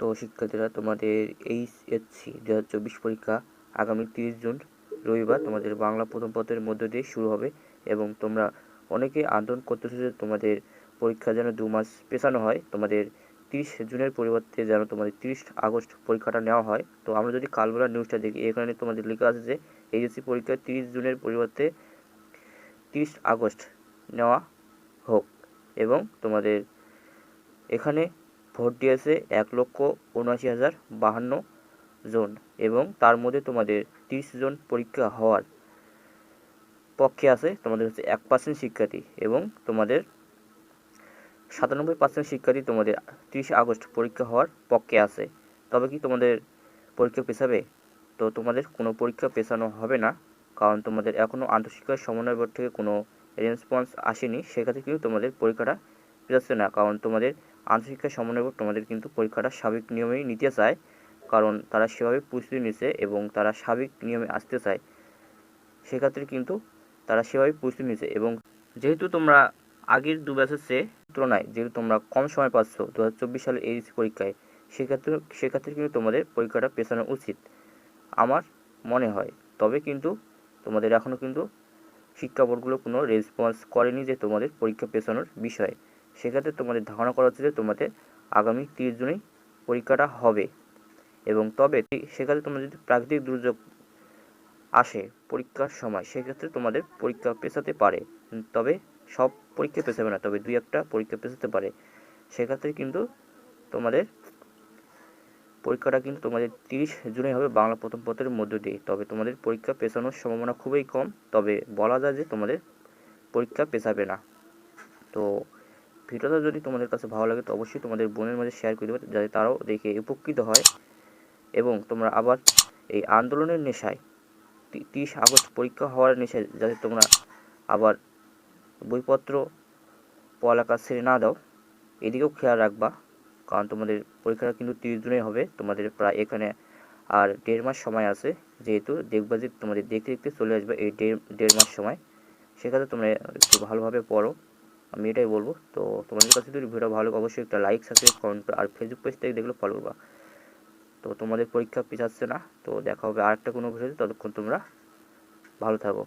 তো শিক্ষার্থীরা তোমাদের এইচএসসি দু হাজার চব্বিশ পরীক্ষা আগামী তিরিশ জুন, রবিবার তোমাদের বাংলা প্রথম পত্রের মধ্য দিয়ে শুরু হবে এবং তোমরা অনেকে আন্দোলন করতেছো যে তোমাদের পরীক্ষা যেন দু মাস পেছানো হয়। তোমাদের তিরিশ জুনের পরিবর্তে যেন তোমাদের তিরিশ আগস্ট পরীক্ষাটা নেওয়া হয়। তো আমরা যদি কালবেলা নিউজটা দেখি, এখানে তোমাদের লেখা আছে যে এইচএসসি পরীক্ষা তিরিশ জুনের পরিবর্তে তিরিশ আগস্ট নেওয়া হোক এবং তোমাদের এখানে ভোট দিয়েছে এক লক্ষ উনআশি হাজার বাহান্ন জন এবং তার মধ্যে তোমাদের তিরিশ জন পরীক্ষা হওয়ার পক্ষে আছে। তোমাদের হচ্ছে এক পার্সেন্ট শিক্ষার্থী এবং তোমাদের সাতানব্বই পার্সেন্ট শিক্ষার্থী তোমাদের তিরিশে আগস্ট পরীক্ষা হওয়ার পক্ষে আছে। তবে কি তোমাদের পরীক্ষা পেছাবে? তো তোমাদের কোনো পরীক্ষা পেছানো হবে না, কারণ তোমাদের এখনও আন্তঃশিক্ষা সমন্বয় বোর্ড থেকে কোনো রেসপন্স আসেনি। সেক্ষেত্রে কিন্তু তোমাদের পরীক্ষাটা পেছাচ্ছে না, কারণ তোমাদের আন্তঃশিক্ষা সমন্বয় বোর্ড তোমাদের কিন্তু পরীক্ষাটা স্বাভাবিক নিয়মেই নিতে চায়। কারণ তারা সেভাবে প্রস্তুতি নিচ্ছে এবং তারা স্বাভাবিক নিয়মে আসতে চায়। সেক্ষেত্রে কিন্তু তারা সেভাবে প্রস্তুতি নিচ্ছে এবং যেহেতু তোমরা আগের দু ব্যাচের চেয়ে তুলনায় যেহেতু তোমরা কম সময় পাচ্ছ দু হাজার চব্বিশ সালের এইচএসসি পরীক্ষায়, সেক্ষেত্রে সেক্ষেত্রে কিন্তু তোমাদের পরীক্ষাটা পেছানো উচিত আমার মনে হয়। তবে কিন্তু তোমাদের এখনও কিন্তু শিক্ষা বোর্ডগুলো কোনো রেসপন্স করেনি যে তোমাদের পরীক্ষা পেছানোর বিষয়ে। সেক্ষেত্রে তোমাদের ধারণা করা হচ্ছে যে তোমাদের আগামী তিরিশ জুনেই পরীক্ষাটা হবে। এবং তবে সেক্ষেত্রে তোমরা যদি প্রাকৃতিক দুর্যোগ আসে পরীক্ষার সময়, সেক্ষেত্রে তোমাদের পরীক্ষা পেছাতে পারে। তবে সব পরীক্ষা পেছাবে না, তবে দুই একটা পরীক্ষা পেছাতে পারে। সেক্ষেত্রে কিন্তু তোমাদের পরীক্ষাটা কিন্তু তোমাদের তিরিশ জুনে হবে বাংলা প্রথম পত্রের মধ্য দিয়ে। তবে তোমাদের পরীক্ষা পেছানোর সম্ভাবনা খুবই কম, তবে বলা যায় যে তোমাদের পরীক্ষা পেছাবে না। তো ভিডিওটা যদি তোমাদের কাছে ভালো লাগে, তো অবশ্যই তোমাদের বোনের মাঝে শেয়ার করে দেবে, যাতে তারাও দেখে উপকৃত হয়। এবং তোমরা আবার এই আন্দোলনের নেশায় তিরিশ আগস্ট পরীক্ষা হওয়ার নেশায় যাতে তোমরা আবার বইপত্র, পড়ালেখা ছেড়ে না দাও, এদিকেও খেয়াল রাখবা। কারণ তোমাদের পরীক্ষাটা কিন্তু তিরিশ জুনে হবে, তোমাদের প্রায় এখানে আর দেড় মাস সময় আছে। যেহেতু দেখবা যে তোমাদের দেখতে দেখতে চলে আসবে এই দেড় দেড় মাস সময়। সেক্ষেত্রে তোমরা একটু ভালোভাবে পড়ো। আমি এটাই বলব। তো তোমাদের কাছে যদি ভিডিও ভালো লাগে, অবশ্যই একটা লাইক সাবস্ক্রাইব কমেন্ট আর ফেসবুক পেজ থেকে দেখলে ফলো করবা। তো তোমাদের পরীক্ষা পিছাচ্ছে না, তো দেখা হবে আর একটা কোনো ভিডিওতে ততক্ষণ তোমরা ভালো থাকো।